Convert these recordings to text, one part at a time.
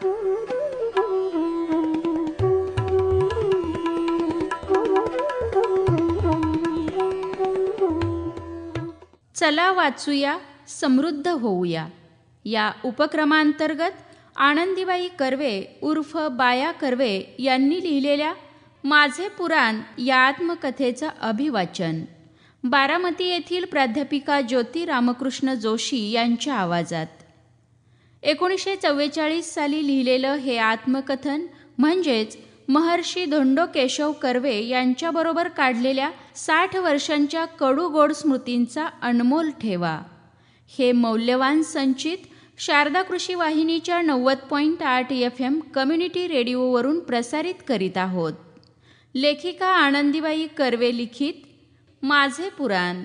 चला वाचूया समृद्ध होऊया. या उपक्रमांतर्गत आनंदीबाई कर्वे उर्फ बाया कर्वे यांनी लिहिलेल्या माझे पुराण या आत्मकथेचं अभिवाचन. बारामती येथील प्राध्यापिका ज्योती रामकृष्ण जोशी यांच्या आवाजात. एकोणीसशे चव्वेचाळीस साली लिहिलेलं हे आत्मकथन म्हणजेच महर्षी धोंडो केशव कर्वे यांच्याबरोबर काढलेल्या साठ वर्षांच्या कडू गोड स्मृतींचा अनमोल ठेवा. हे मौल्यवान संचित शारदा कृषी वाहिनीच्या नव्वद पॉईंट आठ एफ एम कम्युनिटी रेडिओवरून प्रसारित करीत आहोत. लेखिका आनंदीबाई कर्वे लिखित माझे पुराण.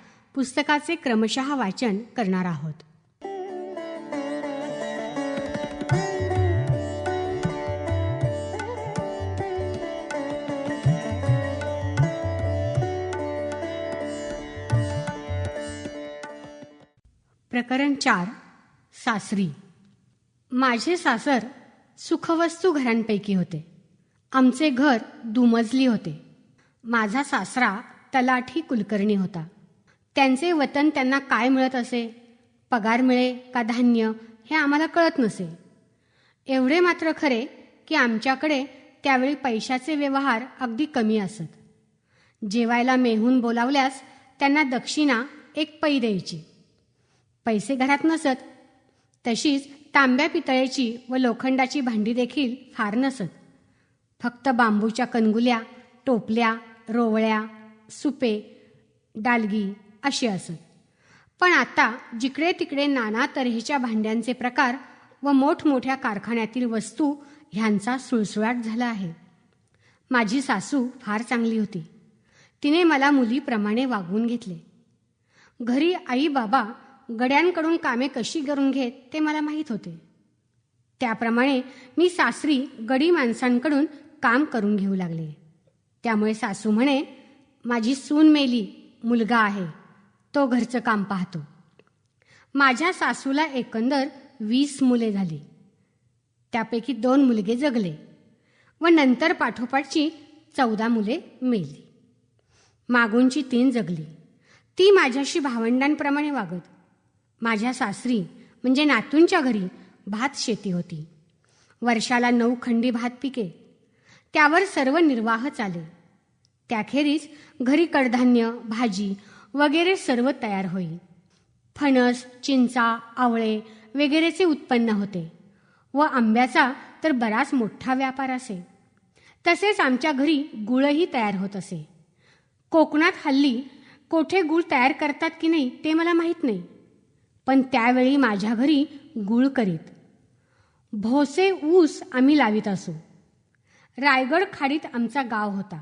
पुस्तकाचे क्रमशः वाचन करणार आहोत. प्रकरण चार सासरी. माझे सासर सुखवस्तू घरांपैकी होते. आमचे घर दुमजली होते. माझा सासरा तलाठी कुलकर्णी होता. त्यांचे वतन त्यांना काय मिळत असे? पगार मिळे का धान्य? हे आम्हाला कळत नसे. एवढे मात्र खरे की आमच्याकडे त्यावेळी पैशाचे व्यवहार अगदी कमी असत. जेवायला मेहून बोलावल्यास त्यांना दक्षिणा एक पै द्यायची. पैसे घरात नसत तशीच तांब्या पितळेची व लोखंडाची भांडी देखील फार नसत. फक्त बांबूच्या कणगुल्या टोपल्या रोवळ्या सुपे डालगी अशी असत. पण आता जिकडे तिकडे नाना तऱ्हेच्या भांड्यांचे प्रकार व मोठमोठ्या कारखान्यातील वस्तू ह्यांचा सुळसुळाट झाला आहे. माझी सासू फार चांगली होती. तिने मला मुलीप्रमाणे वागवून घेतले. घरी आई बाबा गड्यांकडून कामे कशी करून घेत ते मला माहीत होते. त्याप्रमाणे मी सासरी गडी माणसांकडून काम करून घेऊ लागले. त्यामुळे सासू म्हणे माझी सून मेली मुलगा आहे. तो घरचं काम पाहतो. माझ्या सासूला एकंदर वीस मुले झाली. त्यापैकी दोन मुलगे जगले व नंतर पाठोपाठची चौदा मुले मेली. मागूनची तीन जगली. ती माझ्याशी भावंडांप्रमाणे वागत. माझ्या सासरी म्हणजे नातूंच्या घरी भात शेती होती. वर्षाला नऊ खंडी भात पिके. त्यावर सर्व निर्वाह चाले. त्याखेरीज घरी कडधान्य भाजी वगैरे सर्व तयार होईल. फणस चिंचा आवळे वगैरेचे उत्पन्न होते व आंब्याचा तर बराच मोठा व्यापार असे. तसेच आमच्या घरी गुळही तयार होत असे. कोकणात हल्ली कोठे गुळ तयार करतात की नाही ते मला माहीत नाही. पण त्यावेळी माझ्या घरी गुळ करीत. भोसे ऊस आम्ही लावित असू. रायगड खाडीत आमचा गाव होता.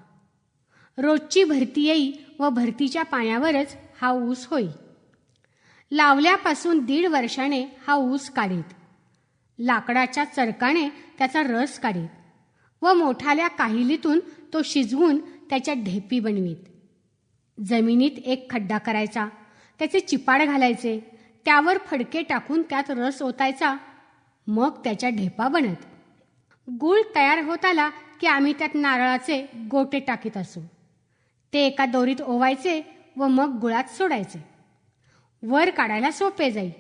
रोजची भरती येई व भरतीच्या पाण्यावरच हा ऊस होई लावल्यापासून दीड वर्षाने हा ऊस काढीत. लाकडाच्या चरकाने त्याचा रस काढीत व मोठाल्या काहिलीतून तो शिजवून त्याच्या ढेपी बनवीत. जमिनीत एक खड्डा करायचा त्याचे चिपाड घालायचे त्यावर फडके टाकून त्यात रस ओतायचा मग त्याच्या ढेपा बनत. गूळ तयार होत आला की आम्ही त्यात नारळाचे गोटे टाकीत असू. ते एका दोरीत ओवायचे व मग गुळात सोडायचे. वर काढायला सोपे जाई.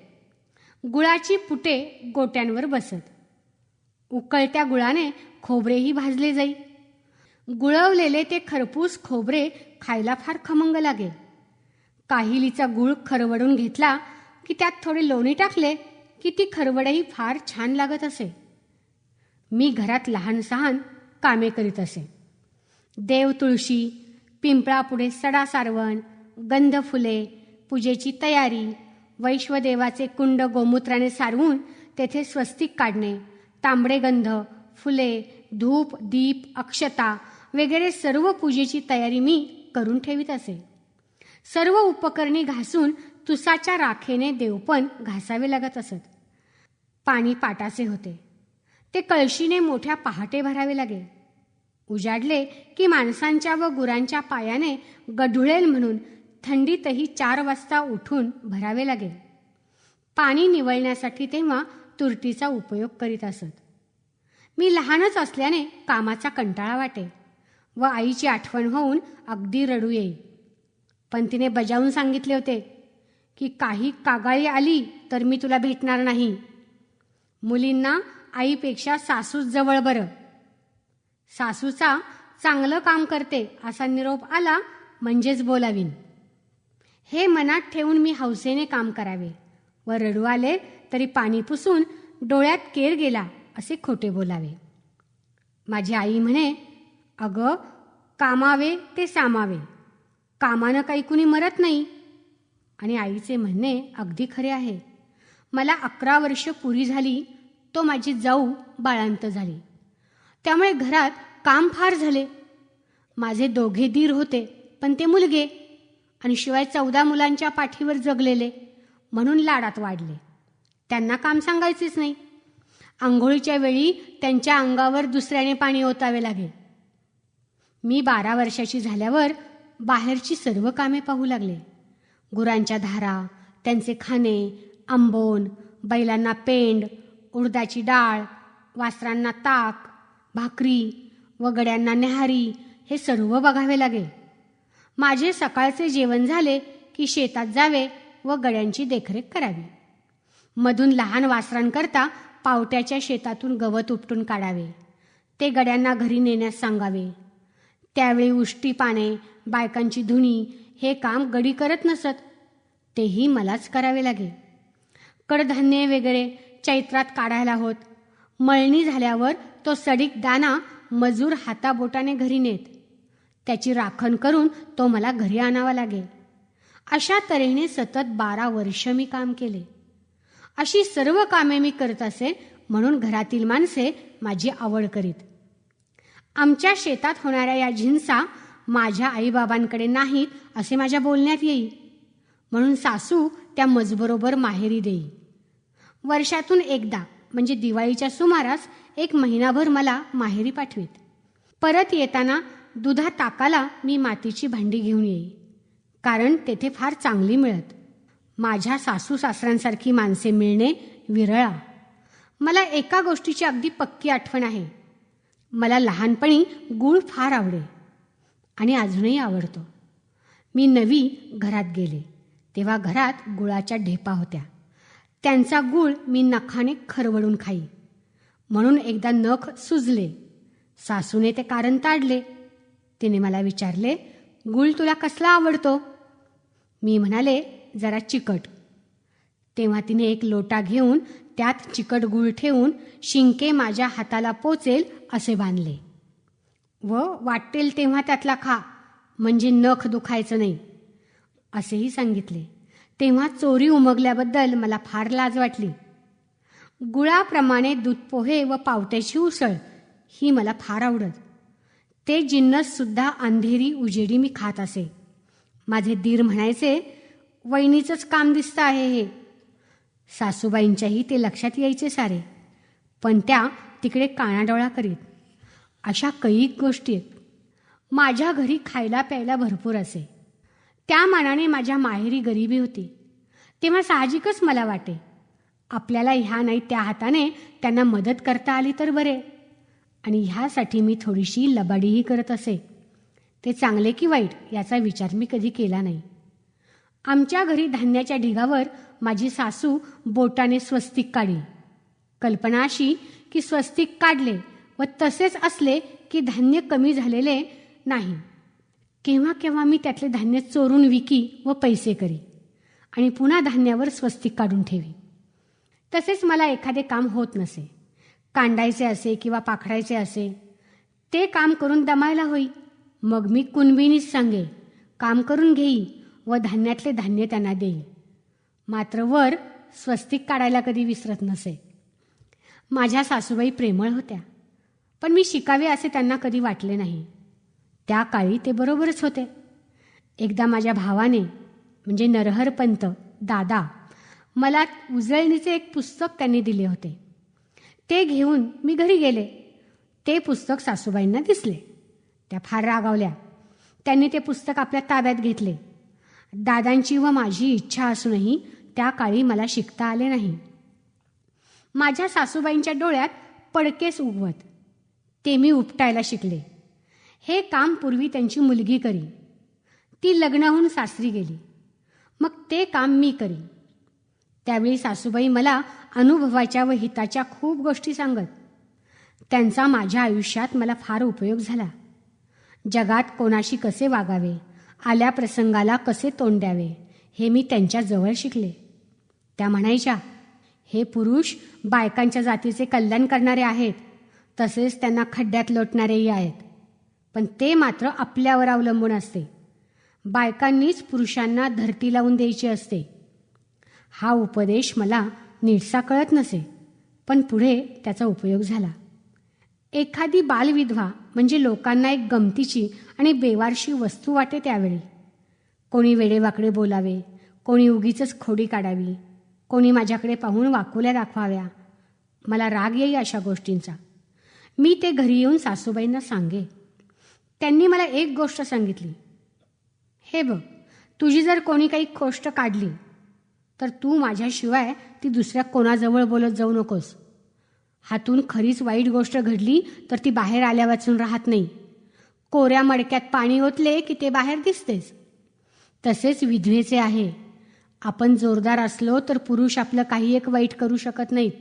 गुळाची पुटे गोट्यांवर बसत. उकळत्या गुळाने खोबरेही भाजले जाई. गुळवलेले ते खरपूस खोबरे खायला फार खमंग लागे काहिलीचा गुळ खरवडून घेतला की त्यात थोडे लोणी टाकले की ती खरवडही फार छान लागत असे. मी घरात लहान सहान कामे करीत असे. देव तुळशी पिंपळापुढे सडा सारवण गंध फुले पूजेची तयारी वैश्वदेवाचे कुंड गोमूत्राने सारवून तेथे स्वस्तिक काढणे तांबडे गंध फुले धूप दीप अक्षता वगैरे सर्व पूजेची तयारी मी करून ठेवीत असे. सर्व उपकरणे घासून तुसाच्या राखेने देवपण घासावे लागत असत. पाणी पाटाचे होते. ते कळशीने मोठ्या पहाटे भरावे लागे. उजाडले की माणसांच्या व गुरांच्या पायाने गढुळेल म्हणून थंडीतही चार वाजता उठून भरावे लागेल. पाणी निवळण्यासाठी तेव्हा तुरटीचा उपयोग करीत असत. मी लहानच असल्याने कामाचा कंटाळा वाटे व आईची आठवण होऊन अगदी रडू येई. पण तिने बजावून सांगितले होते की काही कागाळी आली तर मी तुला भेटणार नाही. मुलींना आईपेक्षा सासूच जवळ बरं. सासूचा चांगलं काम करते असा निरोप आला म्हणजेच बोलावीन. हे मनात ठेवून मी हौसेने काम करावे. व रडू आले तरी पाणी पुसून डोळ्यात केर गेला असे खोटे बोलावे. माझी आई म्हणे अगं कामावे ते सामावे. कामानं काही कुणी मरत नाही. आणि आईचे म्हणणे अगदी खरे आहे. मला अकरा वर्ष पुरी झाली तो माझी जाऊ बाळांत झाली. त्यामुळे घरात काम फार झाले. माझे दोघे दीर होते पण ते मुलगे आणि शिवाय चौदा मुलांच्या पाठीवर जगलेले म्हणून लाडात वाढले. त्यांना काम सांगायचेच नाही. आंघोळीच्या वेळी त्यांच्या अंगावर दुसऱ्याने पाणी ओतावे लागे मी बारा वर्षाची झाल्यावर बाहेरची सर्व कामे पाहू लागले. गुरांच्या धारा त्यांचे खाणे आंबोन बैलांना पेंड उडदाची डाळ वासरांना ताक भाकरी व गड्यांना न्याहारी हे सर्व बघावे लागे माझे सकाळचे जेवण झाले की शेतात जावे व गड्यांची देखरेख करावी. मधून लहान वासरांकरता पावट्याच्या शेतातून गवत उपटून काढावे. ते गड्यांना घरी नेण्यास सांगावे. त्यावेळी उष्टी पाने बायकांची धुणी हे काम गडी करत नसत. तेही मलाच करावे लागे कडधान्ये वगैरे चैत्रात काढायला होत. मळणी झाल्यावर तो सडीक दाना मजूर हाताबोटाने घरी नेत. त्याची राखण करून तो मला घरी आणावा लागेल. अशा तऱ्हेने सतत बारा वर्ष मी काम केले. अशी सर्व कामे मी करत असे म्हणून घरातील माणसे माझी आवड करीत. आमच्या शेतात होणाऱ्या या झिंसा माझ्या आईबाबांकडे नाहीत असे माझ्या बोलण्यात येईल म्हणून सासू त्या मजबरोबर माहेरी देई. वर्षातून एकदा म्हणजे दिवाळीच्या सुमारास एक महिनाभर मला माहेरी पाठवीत. परत येताना दुधा ताकाला मी मातीची भांडी घेऊन येई. कारण तेथे फार चांगली मिळत. माझ्या सासू सासऱ्यांसारखी माणसे मिळणे विरळा. मला एका गोष्टीची अगदी पक्की आठवण आहे. मला लहानपणी गूळ फार आवडे आणि अजूनही आवडतो. मी नवी घरात गेले. तेव्हा घरात गुळाच्या ढेपा होत्या. त्यांचा गूळ मी नखाने खरवडून खाई. म्हणून एकदा नख सुजले. सासूने ते कारण ताडले. तिने मला विचारले गुळ तुला कसला आवडतो? मी म्हणाले जरा चिकट. तेव्हा तिने एक लोटा घेऊन त्यात चिकट गुळ ठेवून शिंके माझ्या हाताला पोचेल असे बांधले. व वाटेल तेव्हा त्यातला खा म्हणजे नख दुखायचं नाही असेही सांगितले. तेव्हा चोरी उमगल्याबद्दल मला फार लाज वाटली. गुळाप्रमाणे दूध पोहे व पावट्याची उसळ. ही मला फार आवडत. ते जिन्नससुद्धा अंधेरी उजेडी मी खात असे. माझे दीर म्हणायचे वहिनीचंच काम दिसतं आहे हे. सासूबाईंच्याही ते लक्षात यायचे सारे. पण त्या तिकडे कानाडोळा करीत. अशा कैक गोष्टी आहेत. माझ्या घरी खायला प्यायला भरपूर असे. त्या मानाने माझ्या माहेरी गरिबी होती. तेव्हा साहजिकच मला वाटे. आपल्याला ह्या नाही त्या हाताने त्यांना मदत करता आली तर बरे. आणि ह्यासाठी मी थोडीशी लबाडीही करत असे. ते चांगले की वाईट याचा विचार मी कधी केला नाही. आमच्या घरी धान्याच्या ढिगावर माझी सासू बोटाने स्वस्तिक काढी कल्पना अशी की स्वस्तिक काढले व तसेच असले की धान्य कमी झालेले नाही. केव्हा केव्हा मी त्यातले धान्य चोरून विकी व पैसे करी आणि पुन्हा धान्यावर स्वस्तिक काढून ठेवी. तसेच मला एखादे काम होत नसे. कांडायचे असे किंवा पाखडायचे असे. ते काम करून दमायला होई. मग मी कुणबिनीच सांगे काम करून घेई व धान्यातले धान्य त्यांना देई मात्र वर स्वस्तिक काढायला कधी विसरत नसे. माझ्या सासूबाई प्रेमळ होत्या. पण मी शिकावे असे त्यांना कधी वाटले नाही. त्या काळी ते बरोबरच होते. एकदा माझ्या भावाने म्हणजे नरहरपंत दादा मला उजळणीचे एक पुस्तक त्यांनी दिले होते. ते घेऊन मी घरी गेले. ते पुस्तक सासूबाईंना दिसले. त्या फार रागावल्या. त्यांनी ते पुस्तक आपल्या ताब्यात घेतले. दादांची व माझी इच्छा असूनही त्या काळी मला शिकता आले नाही. माझ्या सासूबाईंच्या डोळ्यात पडकेस उगवत. ते मी उपटायला शिकले. हे काम पूर्वी त्यांची मुलगी करी. ती लग्नाहून सासरी गेली. मग ते काम मी करी. त्यावेळी सासूबाई मला अनुभवाच्या व हिताच्या खूप गोष्टी सांगत. त्यांचा माझ्या आयुष्यात मला फार उपयोग झाला. जगात कोणाशी कसे वागावे आल्या प्रसंगाला कसे तोंड द्यावे हे मी त्यांच्याजवळ शिकले. त्या म्हणायच्या हे पुरुष बायकांच्या जातीचे कल्याण करणारे आहेत तसेच त्यांना खड्ड्यात लोटणारेही आहेत. पण ते मात्र आपल्यावर अवलंबून असते. बायकांनीच पुरुषांना धरती लावून द्यायची असते. हा उपदेश मला नीटसा कळत नसे पण पुढे त्याचा उपयोग झाला. एखादी बालविधवा म्हणजे लोकांना एक गमतीची आणि बेवारशी वस्तू वाटे त्यावेळी. कोणी वेडेवाकडे बोलावे कोणी उगीच खोडी काढावी कोणी माझ्याकडे पाहून वाकुल्या दाखवाव्या. मला राग येई अशा गोष्टींचा. मी ते घरी येऊन सासूबाईंना सांगे. त्यांनी मला एक गोष्ट सांगितली. हे बघ तुझी जर कोणी काही गोष्ट काढली तर तू माझ्याशिवाय ती दुसऱ्या कोणाजवळ बोलत जाऊ नकोस. हातून खरीच वाईट गोष्ट घडली तर ती बाहेर आल्या वाचून राहत नाही. कोऱ्या मडक्यात पाणी ओतले की ते बाहेर दिसतेच. तसेच विधवेचे आहे. आपण जोरदार असलो तर पुरुष आपलं काही एक वाईट करू शकत नाहीत.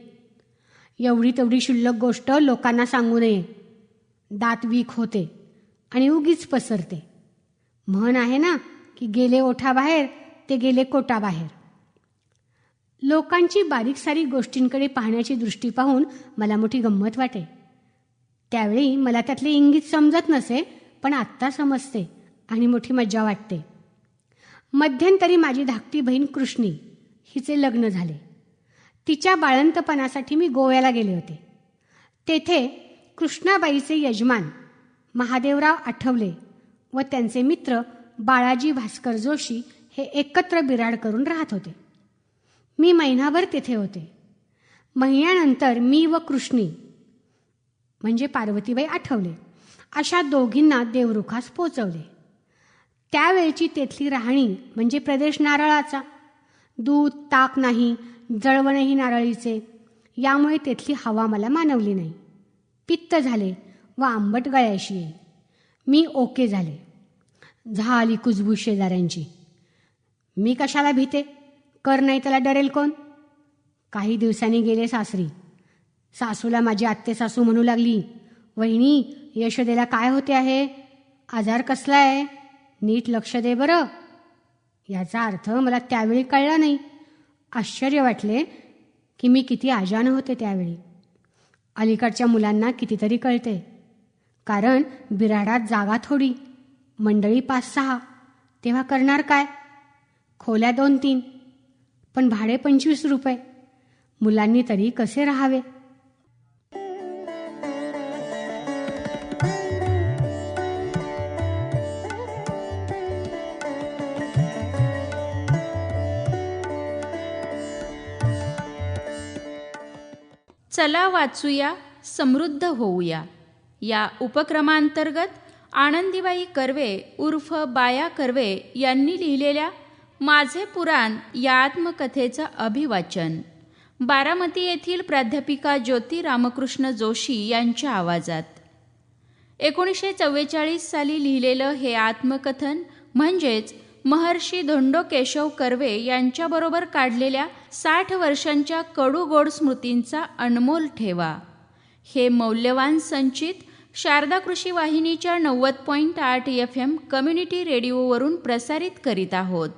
एवढी तेवढी शुल्लक गोष्ट लोकांना सांगू नये. दात वीक होते आणि उगीच पसरते. म्हण आहे ना की गेले ओठाबाहेर ते गेले कोटाबाहेर. लोकांची बारीक सारीक गोष्टींकडे पाहण्याची दृष्टी पाहून मला मोठी गंमत वाटे. त्यावेळी मला त्यातले इंगित समजत नसे पण आत्ता समजते आणि मोठी मज्जा वाटते. मध्यंतरी माझी धाकटी बहीण कृष्णी हिचे लग्न झाले. तिच्या बाळंतपणासाठी मी गोव्याला गेले होते. तेथे कृष्णाबाईचे यजमान महादेवराव आठवले व त्यांचे मित्र बाळाजी भास्कर जोशी हे एकत्र बिराड करून राहत होते. मी महिनाभर तेथे होते. महिन्यानंतर मी व कृष्णी म्हणजे पार्वतीबाई आठवले. अशा दोघींना देवरुखास पोचवले. त्यावेळची तेथली राहणी म्हणजे प्रदेश नारळाचा. दूध ताक नाही जळवणही नारळीचे. यामुळे तेथली हवा मला मानवली नाही. पित्त झाले व आंबट गळ्याशी येई. मी ओके झाले. झाली कुजबूज शेजाऱ्यांची. मी कशाला भीते? कर नाही त्याला डरेल कोण? काही दिवसांनी गेले सासरी. सासूला माझी आत्ते सासू म्हणू लागली. वहिनी यशोदेला काय होते आहे? आजार कसला आहे? नीट लक्ष दे बरं. याचा अर्थ मला त्यावेळी कळला नाही. आश्चर्य वाटले की मी किती आजानं होते त्यावेळी. अलीकडच्या मुलांना कितीतरी कळते. कारण बिराडात जागा थोडी. मंडळी पाच सहा. तेव्हा करणार काय? खोल्या दोन तीन. पण भाडे पंचवीस रुपये. मुलांनी तरी कसे राहावे? चला वाचूया समृद्ध होऊया. या उपक्रमांतर्गत आनंदीबाई कर्वे उर्फ बाया कर्वे यांनी लिहिलेल्या माझे पुराण या आत्मकथेचं अभिवाचन. बारामती येथील प्राध्यापिका ज्योती रामकृष्ण जोशी यांच्या आवाजात. एकोणीसशे चव्वेचाळीस साली लिहिलेलं हे आत्मकथन म्हणजेच महर्षी धोंडो केशव कर्वे यांच्याबरोबर काढलेल्या साठ वर्षांच्या कडूगोड स्मृतींचा अनमोल ठेवा. हे मौल्यवान संचित शारदा कृषी वाहिनीच्या नव्वद पॉईंट आठ एफ एम कम्युनिटी रेडिओवरून प्रसारित करीत आहोत.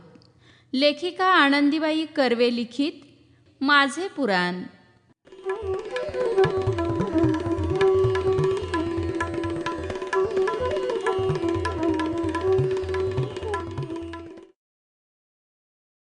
लेखिका आनंदीबाई कर्वे लिखित माझे पुराण.